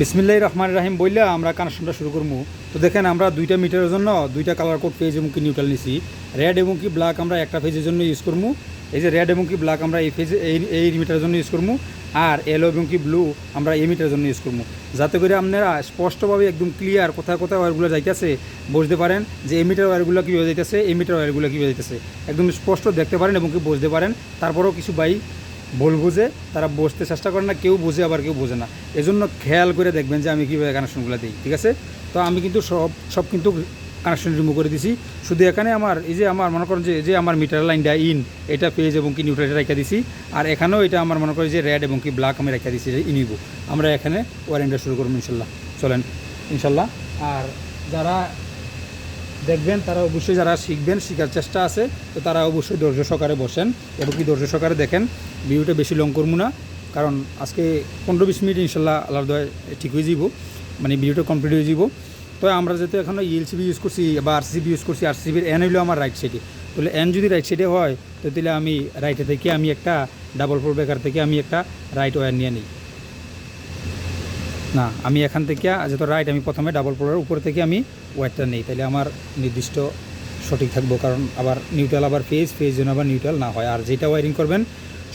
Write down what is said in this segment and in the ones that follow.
বিসমিল্লাহ রহমান রাহিম বললে আমরা কানেকশনটা শুরু করব তো দেখেন, আমরা দুইটা মিটারের জন্য দুইটা কালার কোড পেজ এবং কি নিউট্রাল নিছি। রেড এবং কি ব্ল্যাক আমরা একটা পেজের জন্য ইউজ করব এই যে রেড এবং কি ব্ল্যাক আমরা এই পেজে এই এই মিটারের জন্য ইউজ করব আর এলো এবং কি ব্লু আমরা এই মিটারের জন্য ইউজ করব যাতে করে আপনারা স্পষ্টভাবে একদম ক্লিয়ার কোথায় কোথায় ওয়ারগুলো যাইতেছে, বুঝতে পারেন যে এই মিটার ওয়ারগুলো কীভাবে যাইতেছে, এই মিটার ওয়ারগুলো কীভাবে যাইতেছে। একদম স্পষ্ট দেখতে পারেন এবং কি বুঝতে পারেন। তারপরেও কিছু বাই ভুল বুঝে, তারা বসতে চেষ্টা করে না, কেউ বুঝে, আবার কেউ বোঝে না। এজন্য খেয়াল করে দেখবেন যে আমি কীভাবে কানেকশনগুলো দিই, ঠিক আছে? তো আমি কিন্তু সব সব কিন্তু কানেকশন রিমুভ করে দিছি। শুধু এখানে আমার, এই যে আমার, মনে করেন যে যে আমার মিটার লাইনটা ইন এটা পেজ এবং কি নিউট্রাল রেখে দিছি। আর এখানেও এটা আমার মনে করি যে রেড এবং কি ব্ল্যাক আমি রেখে দিছি ইনিব আমরা এখানে ওয়ারেন্টটা শুরু করব, ইনশাল্লাহ। চলেন, ইনশাল্লাহ। আর যারা দেখবেন তারা অবশ্যই যারা শিখবেন, শেখার চেষ্টা আছে, তো তারা অবশ্যই ধৈর্য সহকারে বসেন এবং কি ধৈর্য সহকারে দেখেন। ভিডিওটা বেশি লং করব না, কারণ আজকে পনেরো বিশ মিনিট ইনশাল্লাহ আল্লাহ দয় ঠিক হয়ে যাব মানে ভিডিওটা কমপ্লিট হয়ে যাব তো আমরা যেহেতু এখনও ইএলসিবি ইউজ করছি বা আরসিবি ইউজ করছি আরসিবির এন হইল আমার রাইট সাইডে তাহলে এন যদি রাইট সাইডে হয়, তো তাহলে আমি রাইটে থেকে আমি একটা ডাবল ফোর বেকার থেকে আমি একটা রাইট ওয়্যার নিয়ে নিই। না, আমি এখান থেকে যেহেতু রাইট আমি প্রথমে ডাবল পোলার উপর থেকে আমি ওয়ারটা নেই তাহলে আমার নির্দিষ্ট সঠিক থাকব, কারণ আবার নিউট্রাল আবার ফেজ ফেজ যেন আবার নিউট্রাল না হয়। আর যেটা ওয়ারিং করবেন,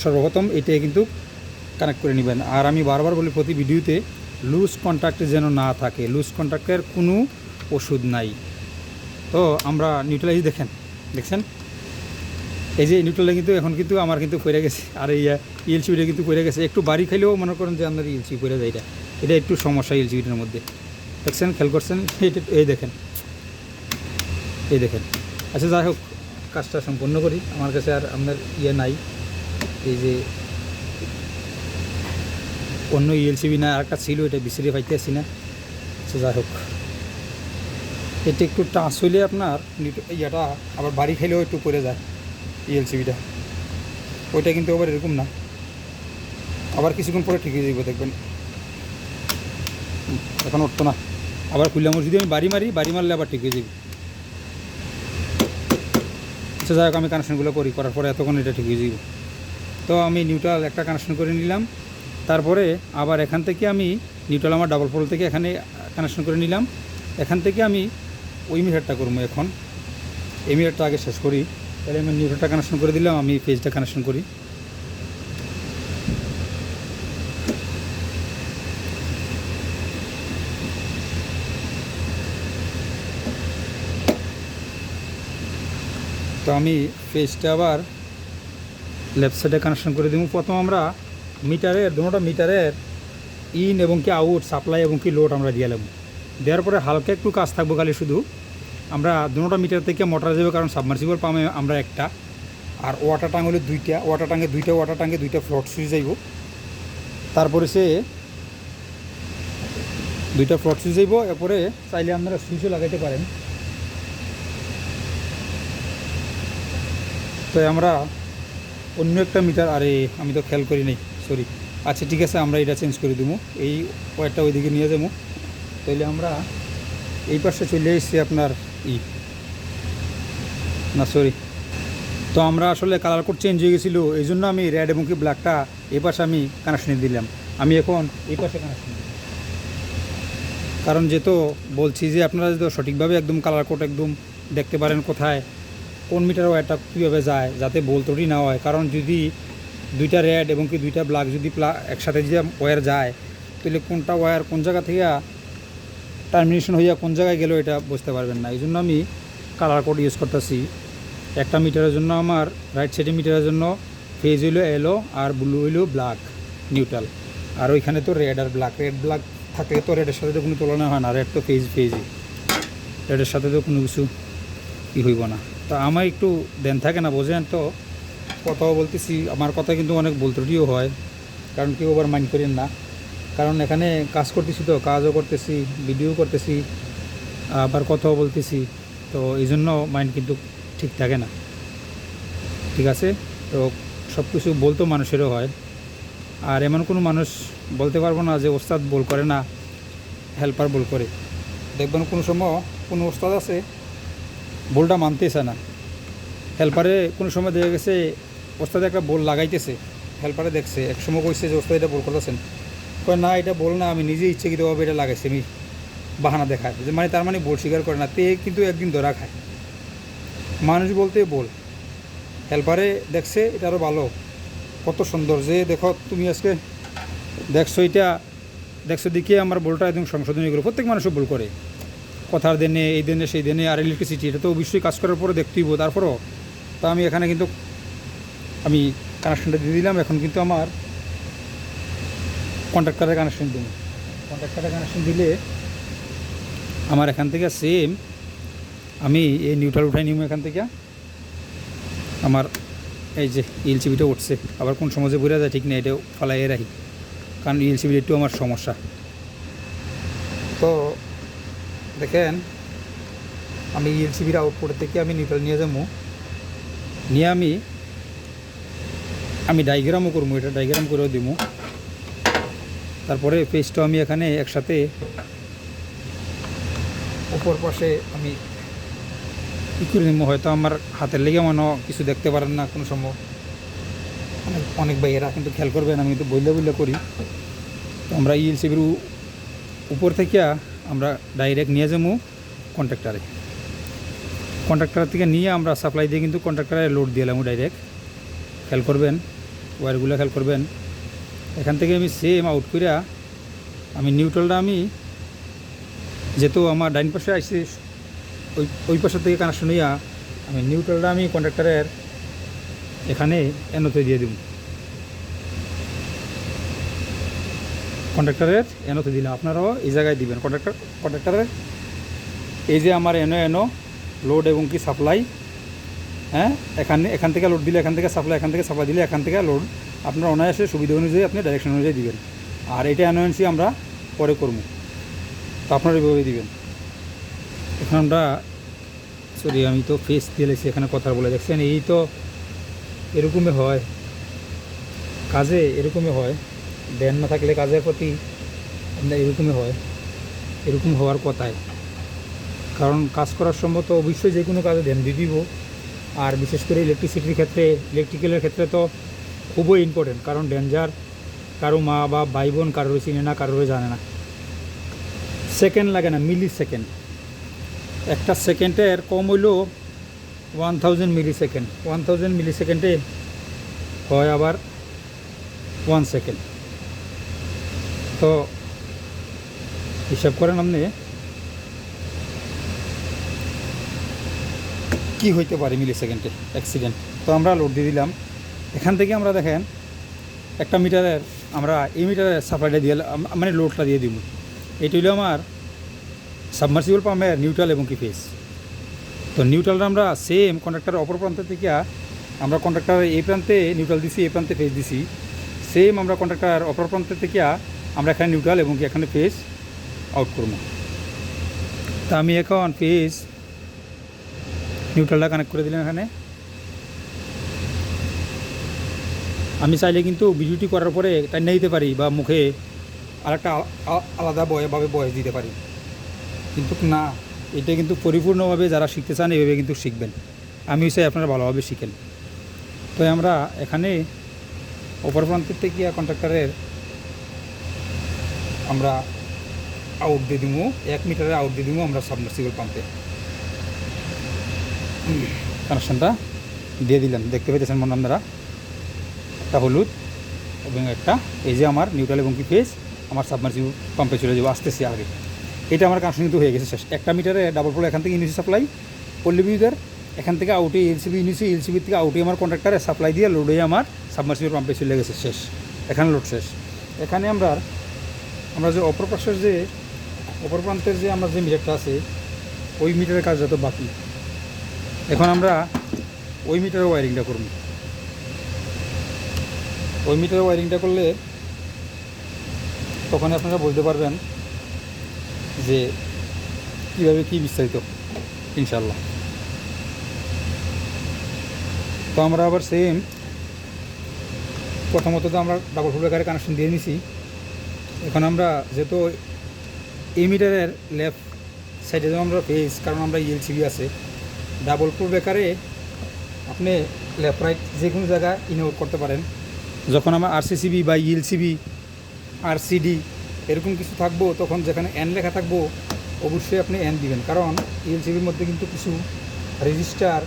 সর্বপ্রথম এটাই কিন্তু কানেক্ট করে নেবেন। আর আমি বারবার বলি, প্রতি ভিডিওতে লুজ কন্ট্রাক্টে যেন না থাকে লুজ কন্ট্রাক্টের কোনো ওষুধ নাই। তো আমরা নিউট্রালাইজ দেখেন, দেখছেন? এই যে নিউট্রালে কিন্তু এখন কিন্তু আমার কিন্তু পড়ে গেছে, আর এই ইএলসিবিটা কিন্তু পড়ে গেছে। একটু বাড়ি খাইলেও মনে করেন যে আপনার ইএলসি পড়ে যায় এটা। এটা একটু সমস্যা ইএলসিবিটার মধ্যে। দেখছেন, খেয়াল করছেন? এটা এই দেখেন। এই দেখেন। আচ্ছা যাই হোক, কাজটা সম্পূর্ণ করি। আমার কাছে আর আপনার ইয়ে নাই। এই যে অন্য ইএলসিবি না, আর একটা ছিল, এটা বিসিরি আসি না। আচ্ছা যাই হোক। এটা একটু টাচ হইলে আপনার ইয়েটা আবার বাড়ি খাইলেও একটু পড়ে যায় ইএলসিবিটা ওইটা কিন্তু আবার এরকম না। আবার কিছুক্ষণ পরে ঠিক হয়ে যাবে দেখবেন। এখন উঠতো না। আবার খুললাম যদি আমি বাড়ি মারি, বাড়ি মারলে আবার ঠিক হয়ে যাবে। আচ্ছা যাই হোক, আমি কানেকশনগুলো করি, করার পরে এতক্ষণ এটা ঠিক হয়ে যাবে। তো আমি নিউট্রাল একটা কানেকশন করে নিলাম। তারপরে আবার এখান থেকে আমি নিউট্রাল আমার ডাবল পোল থেকে এখানে কানেকশন করে নিলাম। এখান থেকে আমি ওই মিটারটা করব এখন। এই মিটারটা আগে শেষ করি। তাহলে আমি নিউট্রালটা কানেকশন করে দিলাম, আমি পেজটা কানেকশন করি। তো আমি পেজটা আবার লেফট সাইডে কানেকশন করে দিব। প্রথম আমরা মিটারের দুটোটা মিটারের ইন এবং কি আউট সাপ্লাই এবং কি লোড আমরা দিয়ে নেব। দেওয়ার পরে হালকা একটু কাজ থাকব খালি শুধু। আমরা দুটোটা মিটার থেকে মোটর যাবে কারণ সাবমার্সিবল পামে আমরা একটা। আর ওয়াটার টাং হলে দুইটা ওয়াটার টাঙ্গে দুইটা ওয়াটার টাঙ্গে দুইটা ফ্লট সুইচ যাইব। তারপরে সে দুইটা ফ্লট সুইচ যাইব। এরপরে চাইলে আপনারা সুইচও লাগাইতে পারেন। তো আমরা অন্য একটা মিটার, আরে আমি তো খেয়াল করি নাই সরি আচ্ছা ঠিক আছে, আমরা এটা চেঞ্জ করে দেবো এই ওয়ারটা ওইদিকে নিয়ে যাব তাইলে আমরা এই পাশে চলে এসেছি আপনার ই। না সরি তো আমরা আসলে কালার কোড চেঞ্জ হয়ে গেছিল, এই জন্য আমি রেড এবং কি ব্ল্যাকটা এই পাশে আমি কানেকশনে দিলাম। আমি এখন এই পাশে কানেকশন কারণ যেহেতু বলছি যে আপনারা যদি সঠিকভাবে একদম কালার কোড একদম দেখতে পারেন কোথায় কোন মিটার ওয়্যারটা কীভাবে যায়, যাতে বল ত্রুটি না হয়? কারণ যদি দুইটা রেড এবং কি দুইটা ব্ল্যাক যদি একসাথে যদি ওয়্যার যায়, তাহলে কোনটা ওয়্যার কোন জায়গা থেকে টার্মিনেশন হইয়া কোন জায়গায় গেলেও এটা বুঝতে পারবেন না। এই জন্য আমি কালার কোড ইউজ করতেছি। একটা মিটারের জন্য আমার রাইট সাইডে মিটারের জন্য ফেজ হইল এলো আর ব্লু হইল ব্ল্যাক নিউট্রাল আর ওইখানে তো রেড আর ব্ল্যাক রেড ব্ল্যাক থাকলে তো রেডের সাথে তো কোনো তুলনা হয় না। রেড তো ফেজ ফেজই রেডের সাথে তো কোনো কিছু ই হইব না। তো আমার একটু দেন থাকে না, বোঝেন তো। কথাও বলতেছি, আমার কথা কিন্তু অনেক বল ত্রুটিও হয়, কারণ কেউ আবার মাইন্ড করেন না। কারণ এখানে কাজ করতেছি তো, কাজও করতেছি, ভিডিও করতেছি, আবার কথাও বলতেছি, তো এই জন্য মাইন্ড কিন্তু ঠিক থাকে না। ঠিক আছে? তো সব কিছু বলতো মানুষেরও হয়। আর এমন কোনো মানুষ বলতে পারব না যে ওস্তাদ বল করে না, হেল্পার বল করে। দেখবেন কোনো সময় কোনো ওস্তাদ আছে বলটা মানতেছে না। হেল্পারে কোনো সময় দেখা গেছে, ওস্তাদে একটা বল লাগাইতেছে। হেল্পারে দেখছে, এক সময় কইছে যে, ওস্তাদ, এটা বল করতেছেন। কয়, না, এটা বল না, আমি নিজে ইচ্ছাকৃতভাবে এটা লাগাইছি, আমি বাহানা দেখায়। যে মানে তার মানে বল স্বীকার করে না, তে কিন্তু একদিন ধরা খায়। মানুষ বলতে বল। হেল্পারে দেখছে, এটা আরও ভালো। কত সুন্দর যে, দেখো, তুমি আজকে দেখছ এটা, দেখছ দেখে আমার বলটা একদম সংশোধনী করে প্রত্যেক মানুষও ভুল করে। কথার দিনে, এই দিনে, সেই দিনে আর ইলেকট্রিসিটি এটা তো অবশ্যই কাজ করার পরে দেখতেইব তারপরও তো আমি এখানে কিন্তু আমি কানেকশনটা দিয়ে দিলাম, এখন কিন্তু আমার কন্ট্রাক্টারের কানেকশন দিন কন্ট্রাক্টারের কানেকশন দিলে আমার এখান থেকে সেম আমি এই নিউট্রাল উঠাই নিব এখান থেকে। আমার এই যে ইএলসিবিটা উঠছে, আবার কোন সমাজে বোঝা যায় ঠিক নেই, এটাও ফালাই রাখি। কারণ ইএলসিবির একটু আমার সমস্যা। তো দেখেন, আমি ইএলসিবির আউটপুট থেকে আমি নিউট্রাল নিয়ে যাব। নিয়ে আমি আমি ডাইগ্রামও করব, এটা ডাইগ্রাম করেও দিব। তারপরে পেজটা আমি এখানে একসাথে উপর পাশে আমি কী করে নিব। হয়তো আমার হাতের লেগে মনে কিছু দেখতে পারেন না, কোনো সম্ভব। অনেক অনেক ভাইয়েরা কিন্তু খেয়াল করবেন, আমি তো বইলে বইলে করি। আমরা ইএলসিবির উপর থেকে আমরা ডাইরেক্ট নিয়ে যাব কন্ট্রাক্টারে কন্ট্রাক্টার থেকে নিয়ে আমরা সাপ্লাই দিয়ে কিন্তু কন্ট্রাক্টারে লোড দিয়ে দিলাম ডাইরেক্ট খেয়াল করবেন ওয়ারগুলো খেয়াল করবেন। এখান থেকে আমি সেম আউট করিয়া আমি নিউট্রালটা আমি যেহেতু আমার ডাইন পাশে আসছে ওই ওই পাশের থেকে কানেকশন হইয়া আমি নিউট্রালটা আমি কন্ট্রাক্টারের এখানে এনোতে দিয়ে দিব। কন্ট্রাক্টারের এনোতে দিলাম আপনারাও এই জায়গায় দিবেন। কন্ট্রাক্টর কন্ট্রাক্টারের এই যে আমার এনো এনো লোড এবং কি সাপ্লাই হ্যাঁ? এখানে, এখান থেকে লোড দিলে এখান থেকে সাপ্লাই, এখান থেকে সাপ্লাই দিলে এখান থেকে লোড। আপনার অনায়াসে সুবিধা অনুযায়ী আপনি ডাইরেকশন অনুযায়ী দিবেন। আর এটা অ্যানোয়েন্সি আমরা পরে করব। তো আপনারা এভাবে দিবেন। এখন আমরা সরি আমি তো ফেস দিয়ে লেছি এখানে কথা বলে দেখছেন, এই তো এরকমই হয়। কাজে এরকমই হয়। ব্যান না থাকলে কাজের প্রতি আপনার এরকমই হয়। এরকম হওয়ার কথাই। কারণ কাজ করার সময় তো অবশ্যই যে কোনো কাজে ধ্যান দিয়ে দিব। আর বিশেষ করে ইলেকট্রিসিটির ক্ষেত্রে ইলেকট্রিক্যালের ক্ষেত্রে তো খুবই ইম্পর্টেন্ট কারণ ডেঞ্জার কারও মা বা ভাই বোন কারোর চিনে না, কারোর জানে না। সেকেন্ড লাগে না মিলি সেকেন্ড একটা সেকেন্ডের কম হইলেও one thousand millisecond one thousand মিলি সেকেন্ডে হয় আবার ওয়ান সেকেন্ড তো হিসাব করেন আপনি। কি হইতে পারে মিলি সেকেন্ডে অ্যাক্সিডেন্ট তো আমরা লোড দিয়ে দিলাম। এখান থেকে আমরা দেখেন, একটা মিটারের, আমরা এই মিটারের সাপ্লাইটা দিয়ে মানে লোডটা দিয়ে দিব। এটি হলো আমার সাবমার্সিবল পাম্পের নিউট্রাল এবং কি ফেস তো নিউট্রালটা আমরা সেম কন্ট্রাক্টারের অপর প্রান্ত থেকে আমরা কন্ট্রাক্টারের এই প্রান্তে নিউট্রাল দিছি, এই প্রান্তে ফেস দিছি। সেম আমরা কন্ট্রাক্টার অপর প্রান্ত থেকে আমরা এখানে নিউট্রাল এবং কি এখানে ফেস আউট তা আমি এখন ফেস নিউট্রালটা কানেক্ট করে দিলাম এখানে। আমি চাইলে কিন্তু ভিডিওটি করার পরে টাইনে দিতে পারি বা মুখে আরেকটা আলাদা বয়ভাবে বয়স দিতে পারি। কিন্তু না, এটা কিন্তু পরিপূর্ণভাবে যারা শিখতে চান এইভাবে কিন্তু শিখবেন। আমি চাই আপনারা ভালোভাবে শিখেন। তো আমরা এখানে অপর প্রান্তের থেকে কন্ট্রাক্টরের আমরা আউট দিয়ে দিব এক মিটারে আউট দিয়ে দিব আমরা সাবমার্সিবল পাম্পে কানেকশনটা দিয়ে দিলাম দেখতে পেতেছেন মনে আপনারা? একটা হলুদ এবং একটা, এই যে আমার নিউট্রাল এবং কি ফেস আমার সাবমার্সিবল পাম্পে চলে যাব, আসতেছি আগে। এটা আমার কানেকশন কিন্তু হয়ে গেছে শেষ। একটা মিটারে ডাবল ফ্লোর এখান থেকে ইউনিসি সাপ্লাই পল্লী বিদ্যুতের, এখান থেকে আউটে এলসিবি ইউনিসি এলসিবি থেকে আউটে আমার কন্ট্রাক্টারে সাপ্লাই দিয়ে লোডে আমার সাবমার্সিবল পাম্পে চলে গেছে শেষ। এখানে লোড শেষ। এখানে আমরা আমরা যে অপর পাশের যে অপর প্রান্তের যে আমরা যে মিটারটা আছে, ওই মিটারের কাজ যত বাকি। এখন আমরা ওই মিটারের ওয়ারিংটা করব। ওই মিটারের ওয়ারিংটা করলে তখন আপনারা বলতে পারবেন যে কীভাবে কী বিস্তারিত ইনশাল্লাহ তো আমরা আবার সেম প্রথমত তো আমরা ডাবল ফুল ব্রেকারের কানেকশন দিয়ে নিছি। এখন আমরা যেহেতু এই মিটারের লেফট সাইডে যেমন আমরা পেয়েছি কারণ আমরা ইএলসিবি আছে। ডাবল ফুল ব্রেকারে আপনি লেফট রাইট যে কোনো জায়গায় ইনভোট করতে পারেন। যখন আমার আরসিসিবি বা ইএলসিবি আর সিডি এরকম কিছু থাকব, তখন যেখানে এন লেখা থাকব, অবশ্যই আপনি এন দিবেন। কারণ ইএলসিবির মধ্যে কিন্তু কিছু রেজিস্টার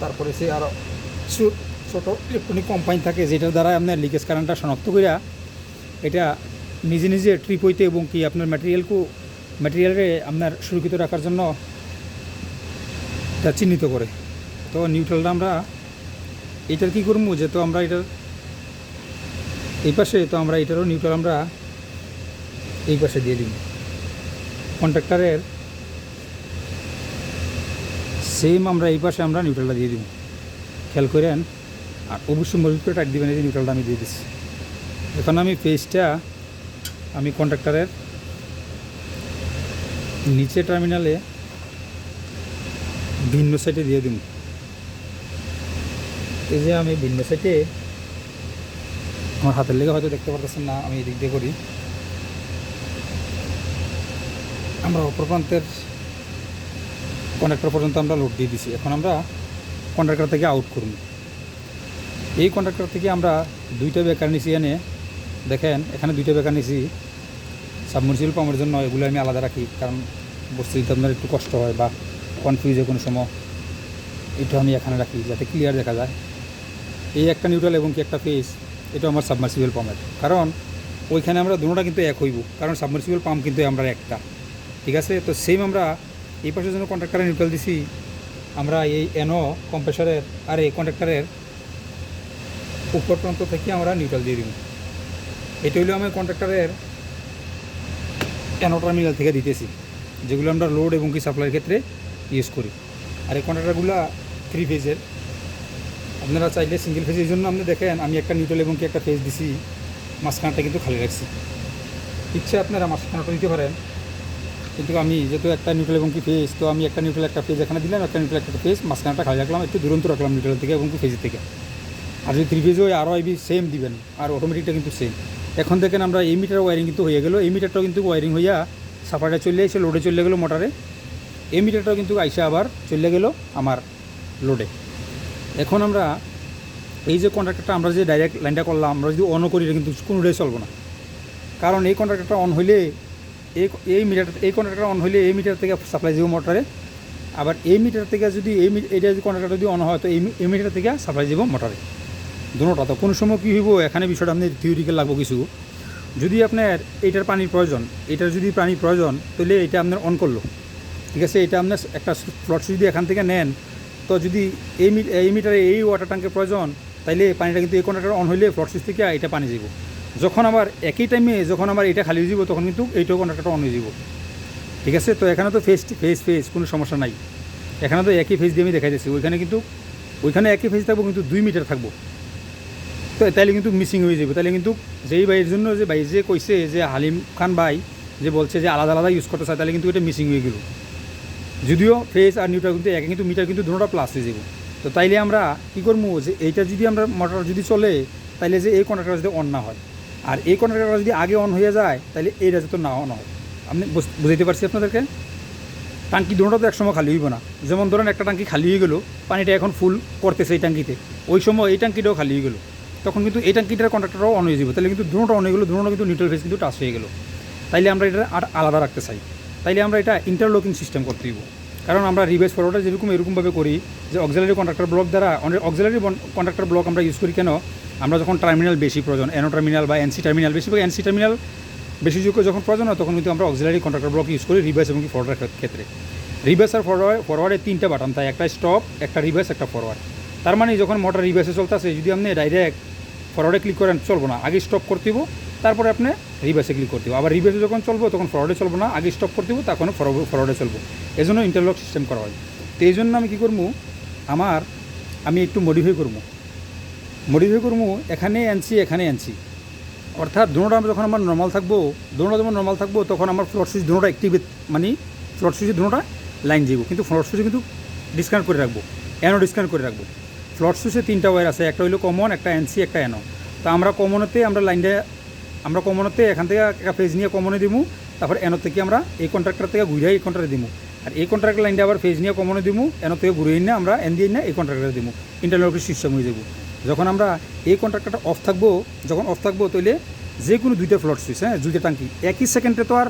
তারপরে সে আরও কিছু ছোটো ইলেকট্রনিক কোম্পানি থাকে, যেটার দ্বারা আপনার লিকেজ কারেন্টটা শনাক্ত করিয়া এটা নিজে নিজে ট্রিপ হইতে এবং কি আপনার ম্যাটেরিয়ালকু ম্যাটেরিয়ালে আপনার সুরক্ষিত রাখার জন্য এটা চিহ্নিত করে। তো নিউট্রালটা আমরা এটার কী করব যেহেতু আমরা এটার এই পাশে তো আমরা এটারও নিউট্রাল আমরা এই পাশে দিয়ে দিই কন্ট্রাক্টারের সেম আমরা এই পাশে আমরা নিউট্রালটা দিয়ে দিব। খেয়াল করেন, আর অবশ্যই মজবুত করে টাইট দিবেন এই নিউট্রালটা আমি দিয়ে দিচ্ছি। এখন আমি পেজটা আমি কন্ট্রাক্টরের নিচে টার্মিনালে ভিন্ন সাইটে দিয়ে দিব এই যে আমি ভিন্ন সাইটে আমার হাতের লেগে হয়তো দেখতে পারতেছেন না, আমি এদিক দিয়ে করি। আমরা অপর প্রান্তের কন্ট্রাক্টর পর্যন্ত আমরা লোড দিয়ে দিছি। এখন আমরা কন্ট্রাক্টর থেকে আউট করব এই কন্ট্রাক্টর থেকে আমরা দুইটা বেকার নিছি এনে দেখেন, এখানে দুইটা বেকার নিছি। সাবমার্সিবল পাম্পের জন্য এগুলো আমি আলাদা রাখি, কারণ বস্তু দিতে আপনার একটু কষ্ট হয় বা কনফিউজে কোনো সময়। এটা আমি এখানে রাখি, যাতে ক্লিয়ার দেখা যায়। এই একটা নিউট্রাল এবং কি একটা ফেস এটা আমার সাবমার্সিবল পাম্পের। কারণ ওইখানে আমরা দুটোটা কিন্তু এক হইব, কারণ সাবমার্সিবল পাম্প কিন্তু আমরা একটা। ঠিক আছে? তো সেম আমরা এই পাশের জন্য কন্ট্রাক্টারে নিউট্রাল দিছি, আমরা এই এনও কম্প্রেসারের আর এই কন্ট্রাক্টারের উপর প্রান্ত থেকে আমরা নিউট্রাল দিয়ে দিব। এটা হলো আমি কন্ট্রাক্টারের এনও টার্মিনাল থেকে দিতেছি, যেগুলো আমরা লোড এবং কি সাপ্লাইয়ের ক্ষেত্রে ইউজ করি। আর এই কন্ট্রাক্টারগুলো থ্রি ফেজের আপনারা চাইলে সিঙ্গেল ফেজের জন্য আপনি দেখেন, আমি একটা নিউট্রাল এবং কি একটা ফেজ দিছি, মাঝখানটা কিন্তু খালি রাখছি। ইচ্ছে আপনারা মাঝখানটা দিতে পারেন, কিন্তু আমি যেহেতু একটা নিউট্রাল এবং কি ফেজ তো আমি একটা নিউট্রাল একটা ফেজ এখানে দিলাম, একটা নিউট্রাল একটা ফেজ মাঝখানটা খালি রাখলাম, একটু দুরন্ত রাখলাম নিউট্রাল থেকে এবং কি ফেজের থেকে। আর যদি থ্রি ফেজ হয়, আরও আইবি সেম দিবেন, আর অটোমেটিকটা কিন্তু সেম এখন দেখেন আমরা এই মিটার ওয়ারিং কিন্তু হয়ে গেলো। এই মিটারটাও কিন্তু ওয়ারিং হইয়া সাফারটা চলে এসে লোডে চলে গেলো মোটরে। এই মিটারটাও কিন্তু আইসা আবার চলে গেলো আমার লোডে এখন আমরা এই যে কন্ট্রাক্টরটা আমরা যে ডাইরেক্ট লাইনটা করলাম, আমরা যদি অনও করি, এটা কিন্তু কোনোটাই চলবো না। কারণ এই কন্ট্রাক্টরটা অন হইলে এই এই মিটার, এই কন্ট্রাক্টর অন হইলে এই মিটার থেকে সাপ্লাই যাব মোটরে। আবার এই মিটার থেকে যদি, এই এইটা যদি কন্ট্রাক্টর যদি অন হয়, তো এই মিটার থেকে সাপ্লাই যাব মোটরে। দুটোটা তো কোনো সময় কী হইব, এখানে বিষয়টা আপনি থিওরিক্যাল লাগবো কিছু। যদি আপনার এইটার পানির প্রয়োজন এটার যদি পানির প্রয়োজন, তাহলে এটা আপনার অন করল। ঠিক আছে এটা আপনার একটা ফ্লট যদি এখান থেকে নেন, তো যদি এই এই মিটারে এই ওয়াটার ট্যাঙ্কের প্রয়োজন, তাইলে পানিটা কিন্তু এই কন্ট্রাক্টর অন হইলে ফ্লট সুইচ থেকে এটা পানি যাব যখন আবার একই টাইমে যখন আবার এটা খালি হয়ে যাব তখন কিন্তু এইটাও কন্ট্রাক্টরটা অন হয়ে যাব ঠিক আছে, তো এখানে তো ফেস ফেস ফেস কোনো সমস্যা নাই। এখানে তো একই ফেস দিয়ে আমি দেখাই দিচ্ছি ওইখানে কিন্তু, ওইখানে একই ফেস থাকব, কিন্তু দুই মিটার থাকব। তো তাইলে কিন্তু মিসিং হয়ে যাবে তাহলে কিন্তু যেই বাইয়ের জন্য যে ভাই যে কইছে যে হালিম খান ভাই যে বলছে যে আলাদা আলাদা ইউজ করতে চায় তাহলে কিন্তু এটা মিসিং হয়ে গেল। যদিও ফেস আর নিউটার কিন্তু একে কিন্তু মিটার কিন্তু দুটোটা প্লাস হয়ে যাবে তো তাইলে আমরা কী করব যে এইটা যদি আমরা মোটর যদি চলে, তাইলে যে এই কন্ট্রাক্টর যদি অন না হয়। আর এই কন্ট্রাক্টর যদি আগে অন হয়ে যায় তাহলে এইটা যাতে না অন হয়। আপনি বুঝ- বুঝাইতে পারছি আপনাদেরকে? টাঙ্কি দুটো তো একসময় খালি হইব না। যেমন ধরেন একটা টাঙ্কি খালি হয়ে গেলো, পানিটা এখন ফুল করতেছে এই টাঙ্কিতে। ওই সময় এই টাঙ্কিটাও খালি হয়ে গেলো। তখন কিন্তু এই টাঙ্কিটার কন্ট্রাক্টরও অন হয়ে যাবে। তাহলে কিন্তু দুটোটা অন হয়ে গেলো দুটোটা কিন্তু নিউট্রাল ফেস কিন্তু টাচ হয়ে গেলো। তাইলে আমরা এটা আর আলাদা রাখতে চাই। তাইলে আমরা এটা ইন্টারলকিং সিস্টেম করতে দিব কারণ আমরা রিভাইস ফরওয়ার্ডে যেরকম এরকমভাবে করি, যে অক্সিলারি কন্ট্রাক্টর ব্লক দ্বারা অনেক অক্সিলারি কন্ট্রাক্টর ব্লক আমরা ইউজ করি কেন? আমরা যখন টার্মিনাল বেশি প্রয়োজন এনো টার্মিনাল বা এনসি টার্মিনাল বেশিরভাগ এনসি টার্মিনাল বেশি যোগ্য যখন প্রয়োজন হয়, তখন কিন্তু আমরা অক্সিলারি কন্ট্রাক্টর ব্লক ইউজ করি রিভাইস এবং ফরওয়ার্ডের ক্ষেত্রে। রিভার্স আর ফরওয়ার্ড ফরওয়ার্ডে তিনটা বাটন তাই একটা স্টপ একটা রিভার্স একটা ফরওয়ার্ড তার মানে যখন মোটর রিভার্সে চলতেছে, যদি আপনি ডাইরেক্ট ফরওয়ার্ডে ক্লিক করেন, চলবো না। আগে স্টপ করতে হইব তারপরে আপনি রিভার্সে ক্লিক করতে হবে আবার রিভার্সে যখন চলবো, তখন ফরওয়ার্ডে চলবো না, আগে স্টপ করতে হইব তখন ফরওয়ার্ডে চলবো। এই জন্য ইন্টারলক সিস্টেম করা হয়। তো এই জন্য আমি কী করব, আমার, আমি একটু মডিফাই করব। মডিফাই করব, এখানে আনছি এখানে আনছি। অর্থাৎ দুটোটা যখন আমার নর্মাল থাকব দুটোটা যখন নর্মাল থাকব, তখন আমার ফ্লট সুইচ দুটোটা অ্যাক্টিভেট মানে ফ্লট সুইচের দুটোটা লাইন যাব কিন্তু ফ্লট সুইচে কিন্তু ডিসকানেক্ট করে রাখব এনও ডিসকানেক্ট করে রাখব। ফ্লট সুইচে তিনটা ওয়্যার আছে, একটা হলো কমন একটা এনসি একটা এনও তো আমরা কমনতে আমরা লাইনটা আমরা কমনতে এখান থেকে একটা ফেজ নিয়ে কমনে দিমু, তারপর এনো থেকে আমরা এই কন্ট্রাক্টর থেকে ঘুরে এই কন্ট্রাক্টে দিমু। আর এই কন্ট্রাক্টর লাইনটা আবার ফেজ নিয়ে কমনে দিমু এনো থেকে ঘুরে না আমরা এন দিয়ে না এই কন্ট্রাক্টরে দিমু। ইন্টারলকের সিস্টেম হয়ে যাব। যখন আমরা এই কন্ট্রাক্টরটা অফ থাকব, যখন অফ থাকব তাহলে যে কোনো দুইটা ফ্লট সুইচ হ্যাঁ দুইটা টাঙ্কি একই সেকেন্ডে তো আর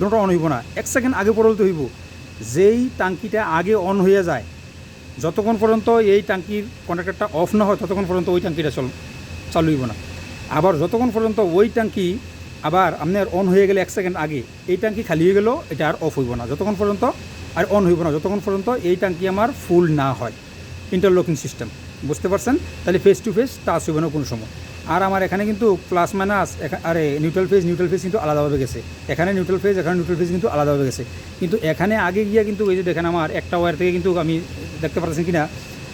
দুটো অন হইব না, এক সেকেন্ড আগে পড়তে হইব। যেই টাঙ্কিটা আগে অন হয়ে যায় যতক্ষণ পর্যন্ত এই ট্যাঙ্কির কন্ট্রাক্টরটা অফ না হয়, ততক্ষণ পর্যন্ত ওই ট্যাঙ্কিটা চল চালুইব না। আবার যতক্ষণ পর্যন্ত ওই ট্যাঙ্কি আবার আপনার অন হয়ে গেলে এক সেকেন্ড আগে এই ট্যাঙ্কি খালি হয়ে গেলেও এটা আর অফ হইব না। যতক্ষণ পর্যন্ত আর অন হইব না, যতক্ষণ পর্যন্ত এই ট্যাঙ্কি আমার ফুল না হয়। ইন্টারলকিং সিস্টেম বুঝতে পারছেন? তাহলে ফেস টু ফেস টাচ হইব না কোনো সময়। আর আমার এখানে কিন্তু প্লাস মাইনাস আরে নিউট্রাল ফেজ নিউট্রাল ফেজ কিন্তু আলাদাভাবে গেছে। এখানে নিউট্রাল ফেজ এখানে নিউট্রাল ফেজ কিন্তু আলাদাভাবে গেছে। কিন্তু এখানে আগে গিয়ে কিন্তু ওই যে দেখেন আমার একটা ওয়ার থেকে কিন্তু আমি দেখতে পাচ্ছি কিনা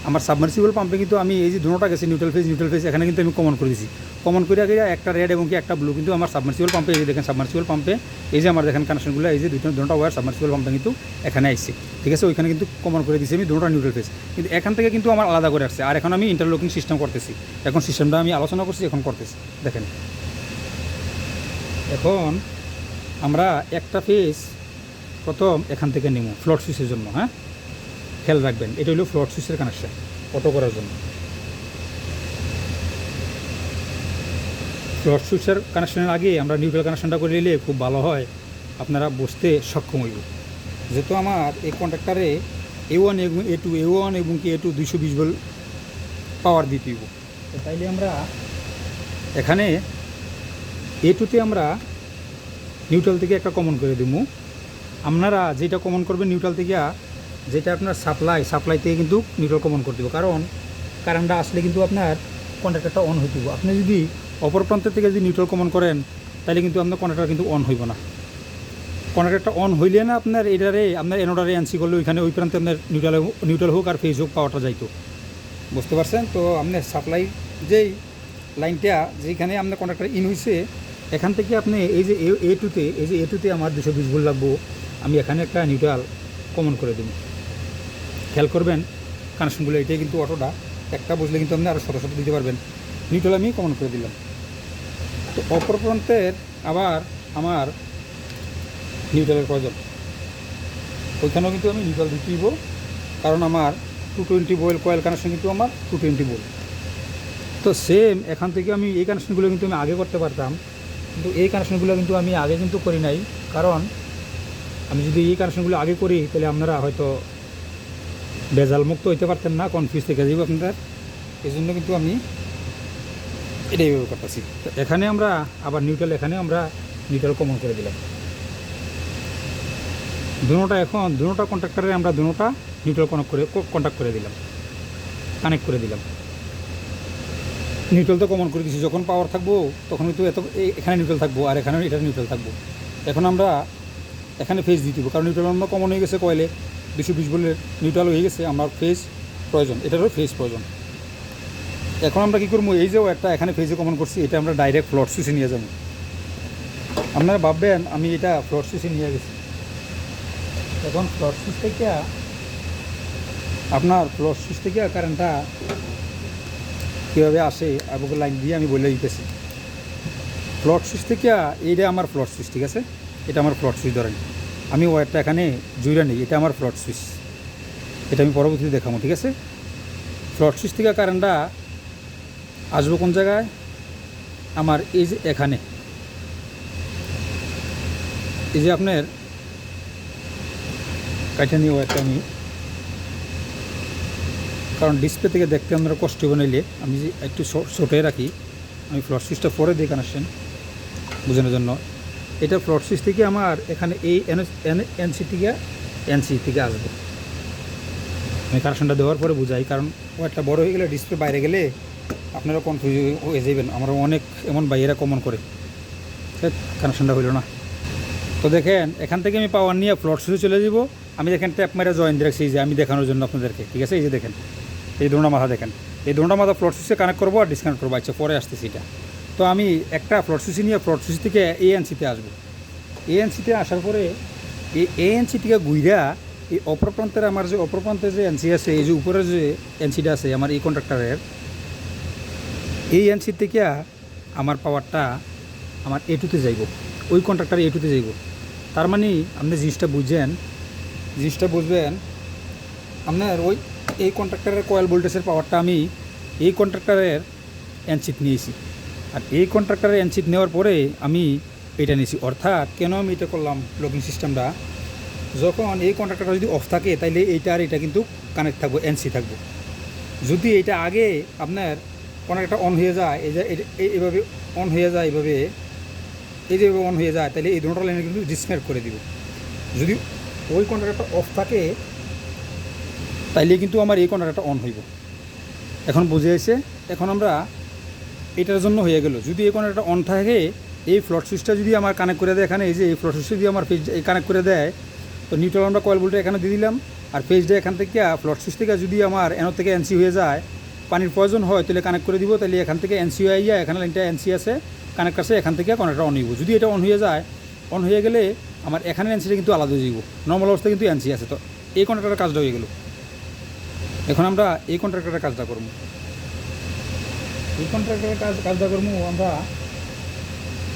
আমার সাবমার্সিবল পাম্পে কিন্তু আমি এই যে দুটোটা গেছে নিউট্রাল ফেজ নিউট্রাল ফেজ এখানে কিন্তু আমি কমন করে দিয়েছি। কমন করে আগে একটা রেড এবং কি একটা ব্লু কিন্তু আমার সাবমার্সিবল পাম্পে এই যে দেখেন সাবমার্সিবল পাম্পে এই যে আমার দেখেন কানেকশনগুলো এই যে দুটো দুটো ওয়্যার সাবমার্সিবল পাম্পে কিন্তু এখানে আসছে ঠিক আছে? ওইখানে কিন্তু কমন করে দিয়েছি আমি, দুটোটা নিউট্রাল ফেজ কিন্তু এখান থেকে কিন্তু আমার আলাদা করে আসছে। আর এখন আমি ইন্টারলকিং সিস্টেম করতেছি। এখন সিস্টেমটা আমি আলোচনা করছি, এখন করতেছি। দেখেন। এখন আমরা একটা ফেজ প্রথম এখান থেকে নেব ফ্লট সুইচের জন্য হ্যাঁ? খেয়াল রাখবেন, এটা হলো ফ্লট সুইচের কানেকশান অটো করার জন্য। ফ্লট সুইচের কানেকশানের আগে আমরা নিউট্রাল কানেকশানটা করে নিলে খুব ভালো হয়, আপনারা বসতে সক্ষম হইব। যেহেতু আমার এই কন্ট্রাক্টারে এ ওয়ান এবং এ টু এ ওয়ান এবং কি এ টু দুইশো বিশ বল পাওয়ার দিতে হইব। তাইলে আমরা এখানে এ টুতে আমরা নিউট্রাল থেকে একটা কমন করে দেবো আপনারা যেটা কমন করবেন নিউট্রাল থেকে যেটা আপনার সাপ্লাই সাপ্লাই থেকে কিন্তু নিউট্রাল কমন করে দেবো। কারণ কারেন্টটা আসলে কিন্তু আপনার কন্ট্রাক্টরটা অন হয়ে হবে আপনি যদি অপর প্রান্তের থেকে যদি নিউট্রাল কমন করেন, তাহলে কিন্তু আপনার কন্ট্রাক্টর কিন্তু অন হইব না। কন্ট্রাক্টরটা অন হইলে না আপনার এটারে, আপনার এনোডারে এনসি করলে ওইখানে ওই প্রান্তে আপনার নিউট্রাল নিউট্রাল হোক আর ফেজ হোক পাওয়ারটা যাইতো। বুঝতে পারছেন? তো আপনার সাপ্লাই যেই লাইনটা যেখানে আপনার কন্ট্রাক্টর ইন হয়েছে এখান থেকে আপনি এই যে এ টুতে এই যে এ টুতে আমার দুশো বিশ ভোল্ট লাগবো, আমি এখানে একটা নিউট্রাল কমন করে দেবো। করবেন কানেকশনগুলো এটাই কিন্তু অটোটা। একটা বুঝলে কিন্তু আপনি আরও শত শত দিতে পারবেন। নিউট্রাল আমি কমন করে দিলাম। তো অপর প্রান্তের আবার আমার নিউট্রালের প্রয়োজন। ওইখানেও কিন্তু আমি নিউট্রাল দিতে দিব, কারণ আমার টু টোয়েন্টি বয়েল কয়েল কানেকশন কিন্তু আমার টু টোয়েন্টি বল তো সেম এখান থেকে আমি এই কানেকশনগুলো কিন্তু আমি আগে করতে পারতাম, কিন্তু এই কানেকশনগুলো কিন্তু আমি আগে কিন্তু করি নাই, কারণ আমি যদি এই কানেকশনগুলো আগে করি, তাহলে আপনারা হয়তো বেজাল মুক্ত হইতে পারতেন না কনফিউজ থেকে যাব আপনাদের এই জন্য কিন্তু আমি এটাই ব্যবহার করতেছি। তো এখানে আমরা আবার নিউট্রাল এখানে আমরা নিউট্রাল কমন করে দিলাম। দুটোটা এখন দুটোটা কন্ট্রাক্টারে আমরা দুটোটা নিউট্রাল কনেক্ট করে কন্ট্যাক্ট করে দিলাম। কানেক্ট করে দিলাম। নিউট্রাল তো কমন করে দিছি যখন পাওয়ার থাকব তখন কিন্তু এত এখানে নিউট্রাল থাকব আর এখানে এটা নিউট্রাল থাকব। এখন আমরা এখানে ফেজ দিয়ে দিব কারণ নিউট্রাল আমরা কমন হয়ে গেছে কয়েলে। দুশো বিশ বলের নিউট্রাল হয়ে গেছে, আমার ফেজ প্রয়োজন এটারও ফেজ প্রয়োজন এখন আমরা কী করব? এই যে একটা, এখানে ফেজে কমন করছি, এটা আমরা ডাইরেক্ট ফ্লট সুইচে নিয়ে যাব। আপনারা ভাববেন, আমি এটা ফ্লট সুইচে নিয়ে গেছি। এখন ফ্লট সুইচ থেকে আপনার ফ্লট সুইচ থেকে কারেন্টটা কীভাবে আসে আপনাকে লাইন দিয়ে আমি বলে দিতেছি। ফ্লট সুইচ থেকে এইটা আমার ফ্লট সুইচ ঠিক আছে? এটা আমার ফ্লট সুইচ ধরেন। আমি ওয়ারটা এখানে জুড়ে নেই, এটা আমার ফ্লট সুইচ। এটা আমি পরবর্তীতে দেখাবো, ঠিক আছে? ফ্লট সুইচ থেকে কারেন্টটা আসব কোন জায়গায়? আমার এই যে এখানে। এই যে আপনার কাইটা নিয়ে ওয়ারটা আমি কারণ ডিসপ্লে থেকে দেখতে আপনারা কষ্ট বানাইলে আমি যে একটু ছোটে রাখি। আমি ফ্লট সুইচটা পরে দিই কানেকশন বোঝানোর জন্য। এটা ফ্লট থেকে আমার এখানে এই এনসি থেকে এনসি থেকে আসবে। আমি কানেকশনটা দেওয়ার পরে বুঝাই, কারণ ও একটা বড় হয়ে গেলে ডিসপ্লে বাইরে গেলে আপনারা কনফিউজ হয়ে যাবেন। আমরা অনেক এমন বাইরা কমন করে। কানেকশনটা হইল না। তো দেখেন, এখান থেকে আমি পাওয়ার নিয়ে ফ্লট সুইচে চলে যাব। আমি দেখেন ট্যাপ মেরে জয়েন এই যে আমি দেখানোর জন্য আপনাদেরকে, ঠিক আছে? এই যে দেখেন, এই দোনটা মাথা দেখেন। এই দোনটা মাথা ফ্লট সুইচে কানেক্ট করব আর ডিসকানেক্ট করব। আচ্ছা পরে আসতেছি এটা। তো আমি একটা সুইচ নিয়ে সুইচ থেকে এএনসিতে আসব। এএনসিতে আসার পরে এই এএনসি থেকে গুইরা এই অপর প্রান্তের আমার যে, অপর প্রান্তে যে এনসি আছে, এই যে উপরে যে এনসিটা আছে, আমার এই কন্ট্রাক্টরের এই এনসি থেকে আমার পাওয়ারটা আমার এ টুতে যাইব। ওই কন্ট্রাক্টার এ টুতে যাইব। তার মানে আপনি জিনিসটা বুঝছেন জিনিসটা বুঝবেন, আপনার ওই, এই কন্ট্রাক্টরের কয়েল ভোল্টেজের পাওয়ারটা আমি এই কন্ট্রাক্টরের এনসিট নিয়েছি। আর এই কন্ট্রাক্টরের এনসিট নেওয়ার পরে আমি এটা নিয়েছি অর্থাৎ কেন আমি এটা করলাম লগিং সিস্টেমটা যখন এই কন্ট্রাক্টরটা যদি অফ থাকে, তাইলে এইটা আর এটা কিন্তু কানেক্ট থাকব এনসি থাকব। যদি এটা আগে আপনার কন্ট্রাক্টটা অন হয়ে যায়, এই যে এই- এই- এইভাবে অন হয়ে যায়, এইভাবে, এই যেভাবে অন হয়ে যায় তাহলে এই দুটো লাইনে কিন্তু ডিসকানেক্ট করে দিব। যদি ওই কন্ট্রাক্টটা অফ থাকে, তাইলে কিন্তু আমার এই কন্ট্রাক্টটা অন হইব। এখন বুঝে এসে, এখন আমরা এটার জন্য হয়ে গেল। যদি এই কন্ট্রাক্টটা অন থাকে, এই ফ্লট সুইচটা যদি আমার কানেক্ট করে দেয় এখানে, এই যে এই ফ্লট সুইচটা যদি আমার পেজ কানেক্ট করে দেয়, তো নিউট্রাল আমরা কয়েল বলটা এখানে দিয়ে দিলাম। আর পেজটা এখান থেকে ফ্লট সুইচ থেকে যদি আমার এন থেকে এনসি হয়ে যায়, পানির প্রয়োজন হয়, তাহলে কানেক্ট করে দিব। তাহলে এখান থেকে এনসি হয়ে যায়, এখানে লাইনটা এনসি আছে কানেক্ট আছে, এখান থেকে কানেক্টটা অন হইব যদি এটা অন হয়ে যায় অন হয়ে গেলে আমার এখানে এনসিটা কিন্তু আলাদা হয়ে যাব নর্মাল অবস্থায় কিন্তু এনসি আছে। তো এই কন্ট্রাক্টরের কাজটা হয়ে গেল। এখন আমরা এই কন্ট্রাক্টরের কাজটা করব। কাজ আমরা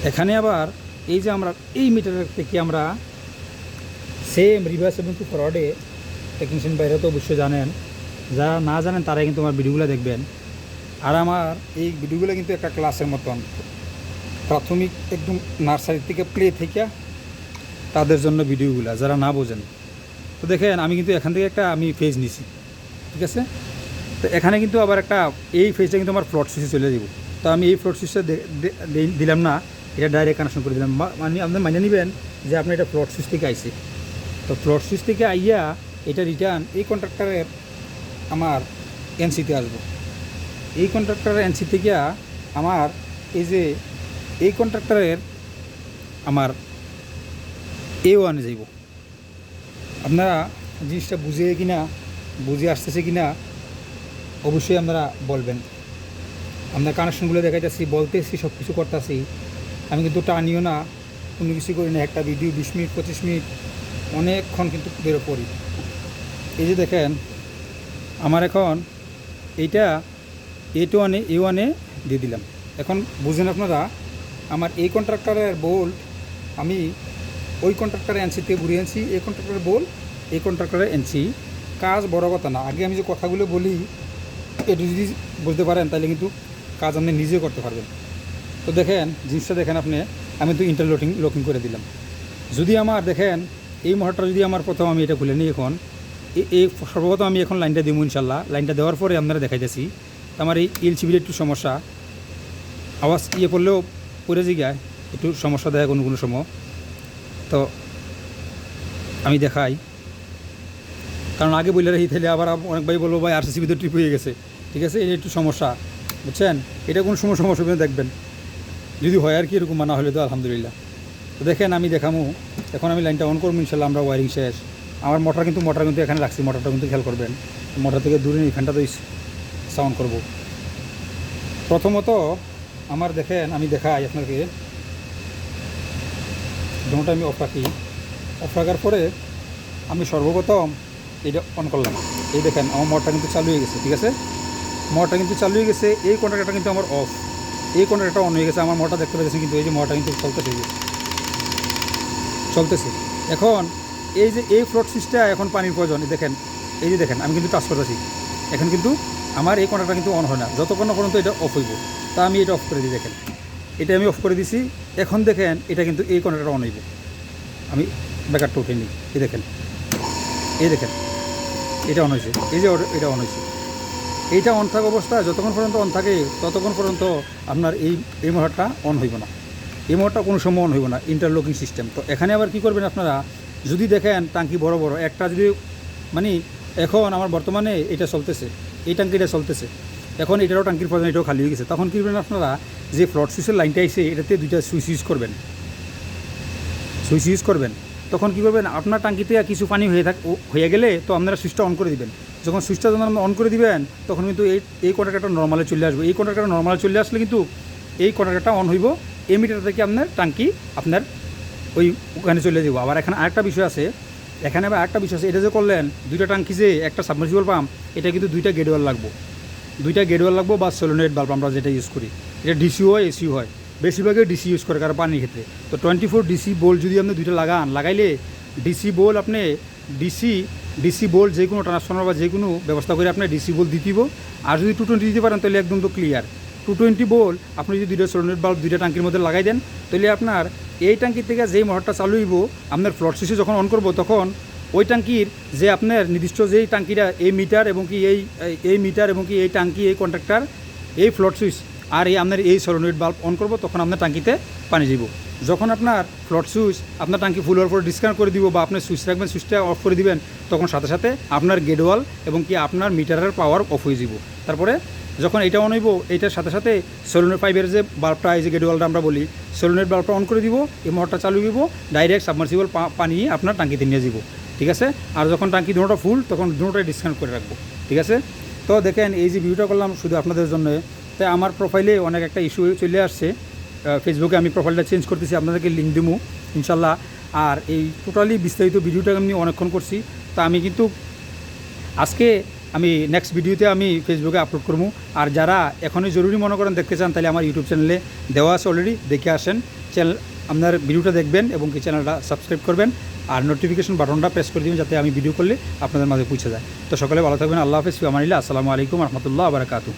এখানে আবার এই যে আমরা এই মিটারের থেকে আমরা সেম রিভার্স এবং কি ফরওয়ার্ডে টেকনিশিয়ান বাইরে তো অবশ্যই জানেন। যারা না জানেন তারাই কিন্তু আমার ভিডিওগুলো দেখবেন। আর আমার এই ভিডিওগুলো কিন্তু একটা ক্লাসের মতন। প্রাথমিক একদম নার্সারি থেকে প্লে থেকে তাদের জন্য ভিডিওগুলো যারা না বোঝেন। তো দেখেন, আমি কিন্তু এখান থেকে একটা আমি ফেজ নিছি। ঠিক আছে? তো এখানে কিন্তু আবার একটা, এই ফেজটা কিন্তু আমার ফ্লট সুইচে চলে যাব তো আমি এই ফ্লট সুইচটা দিলাম না, এটা ডাইরেক্ট কানেকশন করে দিলাম। মানে আপনি মানে নেবেন যে আপনি এটা ফ্লট সুইচ থেকে আইছে তো ফ্লট সুইচ থেকে আইয়া এটা রিটার্ন এই কন্ট্রাক্টরের আমার এনসিতে আসব। এই কন্ট্রাক্টরের এনসি থেকে আমার এই যে, এই কন্ট্রাক্টরের আমার এ ওয়ানে যাইব। আপনারা জিনিসটা বুঝে কিনা, বুঝে আসতেছে কিনা অবশ্যই আপনারা বলবেন। আপনার কানেকশনগুলো দেখাইতেছি, বলতেছি সব কিছু করতেছি। আমি কিন্তু টানিও না, কোনো কিছু করি না। একটা ভিডিও বিশ মিনিট, পঁচিশ মিনিট, অনেকক্ষণ কিন্তু বেরো পড়ি। এই যে দেখেন, আমার এখন এইটা এ টু ওয়ানে এ ওয়ানে দিয়ে দিলাম। এখন বুঝেন আপনারা, আমার এই কন্ট্রাক্টরের বোল্ট আমি ওই কন্ট্রাক্টরের এনসি থেকে ঘুরিয়ে আনছি এই কন্ট্রাক্টরের বোল এই কন্ট্রাক্টরের এনসি কাজ বড় কথা না। আগে আমি যে কথাগুলো বলি একটু যদি বুঝতে পারেন, তাহলে কিন্তু কাজ আপনি নিজে করতে পারবেন। তো দেখেন, জিনিসটা দেখেন আপনি, আমি তো ইন্টারলোকিং লকিং করে দিলাম। যদি আমার, দেখেন, এই মোটরটা যদি আমার প্রথম আমি এটা খুলে নিই এখন এই সর্বপ্রথম আমি এখন লাইনটা দিব ইনশাল্লাহ। লাইনটা দেওয়ার পরে আপনারা দেখাইতেছি। তো আমার এই এলসিবির একটু সমস্যা। আওয়াজ ইয়ে করলেও পড়ে জিগায় একটু সমস্যা দেয় কোনো কোনো সময়। তো আমি দেখাই। কারণ আগে বলে রাখি, তাহলে আবার অনেক ভাই বলব, ভাই আরসিসি ভিতরে ট্রিপ হয়ে গেছে। ঠিক আছে? এটা একটু সমস্যা, বুঝছেন? এটা কোনো সময় সমস্যা দেখবেন। যদি হয় আর কি এরকম মানা হলে তো আলহামদুলিল্লাহ। তো দেখেন, আমি দেখামু। এখন আমি লাইনটা অন করব ইনশাল্লাহ আমরা ওয়ারিং শেষ। আমার মোটর কিন্তু মোটর কিন্তু এখানে রাখছি, মোটরটা কিন্তু খেয়াল করবেন। মোটর থেকে দূরে এখানটা তো সাউন্ড করব। প্রথমত আমার দেখেন, আমি দেখাই আপনাকে। দোনোটা আমি অফ রাখি। অফ রাখার পরে আমি সর্বপ্রথম এটা অন করলাম। এই দেখেন, আমার মোটরটা কিন্তু চালু হয়ে গেছে, ঠিক আছে? মোটরটা কিন্তু চালু হয়ে গেছে, এই কন্ট্রাক্টটা কিন্তু আমার অফ এই কন্ট্রাক্টটা অন হয়ে গেছে, আমার মোটর দেখতে পাচ্ছেন কিন্তু এই যে মোটরটা কিন্তু চলতেছে। চলতেছে। এখন এই যে এই ফ্লোট সুইচটা এখন পানির প্রয়োজন দেখেন, এই যে দেখেন, আমি কিন্তু টাচ করতেছি। এখন কিন্তু আমার এই কন্ট্রাক্টটা কিন্তু অন হয় না, যতক্ষণ পর্যন্ত এটা অফ হইব। তা আমি এটা অফ করে দিই, দেখেন। এটা আমি অফ করে দিছি, এখন দেখেন, এটা কিন্তু এই কন্ট্রাক্টটা অন হইব। আমি ব্যাকারটা উঠে নিই, এই দেখেন। এই দেখেন, এটা অন হয়েছে। এই যে এটা অন হয়েছে। এইটা অন থাকা অবস্থায় যতক্ষণ পর্যন্ত অন থাকে, ততক্ষণ পর্যন্ত আপনার এই এই মোটরটা অন হইব না। এই মোটরটা কোনো সময় অন হইব না ইন্টারলকিং সিস্টেম তো এখানে আবার কী করবেন আপনারা, যদি দেখেন টাঙ্কি বড় বড়, একটা যদি মানে এখন আমার বর্তমানে এটা চলতেছে, এই টাঙ্কিটা চলতেছে, এখন এটারও টাঙ্কির প্রয়োজন, এটাও খালি হয়ে গেছে। তখন কী করবেন আপনারা, যে ফ্লট সুইচের লাইনটা এসে এটাতে দুইটা সুইচ ইউজ করবেন। সুইচ ইউজ করবেন। তখন কী করবেন, আপনার টাঙ্কিতে কিছু পানি হয়ে থাক হয়ে গেলে তো আপনারা সুইচটা অন করে দিবেন। যখন সুইচটা যখন অন করে দিবেন, তখন কিন্তু এই এই কন্ট্রাক্টটা নর্মালে চলে আসবে। এই কন্ট্রাক্টটা নর্মালে চলে আসলে কিন্তু এই কন্ট্রাক্টটা অন হইব, এই মিটার থেকে আপনার টাঙ্কি আপনার ওই ওখানে চলে যাব আবার এখানে আরেকটা বিষয় আছে, এখানে আবার আরেকটা বিষয় আছে, এটা যে করলেন, দুইটা টাঙ্কি যে একটা সাবমার্সিবল পাম্প এটা কিন্তু দুইটা গেটওয়াল লাগবো। দুইটা গেটওয়াল লাগবো বা সোলোনেট বাল্ব আমরা যেটা ইউজ করি। এটা ডিসিও হয় এসিও হয়। বেশিরভাগই ডিসি ইউজ করে কারণ পানির ক্ষেত্রে। তো টোয়েন্টি ফোর ডিসি বোল যদি আপনি দুইটা লাগান, লাগাইলে ডিসি বোল আপনি ডিসি ডিসি বোল যে কোনো ট্রান্সফর্মার বা যে কোনো ব্যবস্থা করে আপনি ডিসি বোল দিতিব আর যদি টু টোয়েন্টি দিতে পারেন, তাহলে একদম তো ক্লিয়ার টু টোয়েন্টি বোল আপনি যদি দুইটা সোলোনেট বাল্ব দুইটা ট্যাঙ্কির মধ্যে লাগাই দেন, তাহলে আপনার এই ট্যাঙ্কির থেকে যেই মোটরটা চালু হইব, আপনার ফ্লট সুইচে যখন অন করব, তখন ওই ট্যাঙ্কির যে আপনার নির্দিষ্ট যেই ট্যাঙ্কিটা, এই মিটার এবং কি এই এই মিটার এবং কি এই ট্যাঙ্কি, এই কন্ট্রাক্টার এই ফ্লট সুইচ আর এই আপনার এই সলোনেট বাল্ব অন করব, তখন আপনার ট্যাঙ্কিতে পানি যাব যখন আপনার ফ্লট সুইচ আপনার ট্যাঙ্কি ফুল হওয়ার পরে ডিসকানেক্ট করে দিব বা আপনার সুইচ রাখবেন সুইচটা অফ করে দিবেন, তখন সাথে সাথে আপনার গেট ওয়াল এবং কি আপনার মিটারের পাওয়ার অফ হয়ে যাব তারপরে যখন এটা অন হইব এইটার সাথে সাথে সেলুনের পাইপের যে বাল্বটা এই যে গেট ওয়ালটা আমরা বলি সেলুনের বাল্বটা অন করে দিব, এই মোটরটা চালু দিব ডাইরেক্ট সাবমার্সিবল পানি আপনার ট্যাঙ্কিতে নিয়ে যাব ঠিক আছে? আর যখন ট্যাঙ্কি দুটোটা ফুল তখন দুটোটাই ডিসকানেক্ট করে রাখব। ঠিক আছে? তো দেখেন, এই যে ভিডিওটা করলাম শুধু আপনাদের জন্য। তাই আমার প্রোফাইলে অনেক একটা ইস্যু চলে আসছে। ফেসবুকে আমি প্রোফাইলটা চেঞ্জ করতেছি, আপনাদেরকে লিঙ্ক দিবো ইনশাল্লাহ। আর এই টোটালি বিস্তারিত ভিডিওটা আমি অনেকক্ষণ করছি। তা আমি কিন্তু আজকে আমি নেক্সট ভিডিওতে আমি ফেসবুকে আপলোড করব আর যারা এখনই জরুরি মনে করেন দেখতে চান, তাহলে আমার ইউটিউব চ্যানেলে দেওয়া আছে অলরেডি দেখে আসেন। চ্যানেল আপনার ভিডিওটা দেখবেন এবং কি চ্যানেলটা সাবস্ক্রাইব করবেন। আর নোটিফিকেশন বাটনটা প্রেস করে দিবেন, যাতে আমি ভিডিও করলে আপনাদের মাঝে পৌঁছে যায়। তো সকালে ভালো থাকবেন, আল্লাহ হাফিজ আমানিল্লা আসসালামু আলাইকুম রহমতুল্লাহ আবরাকাতু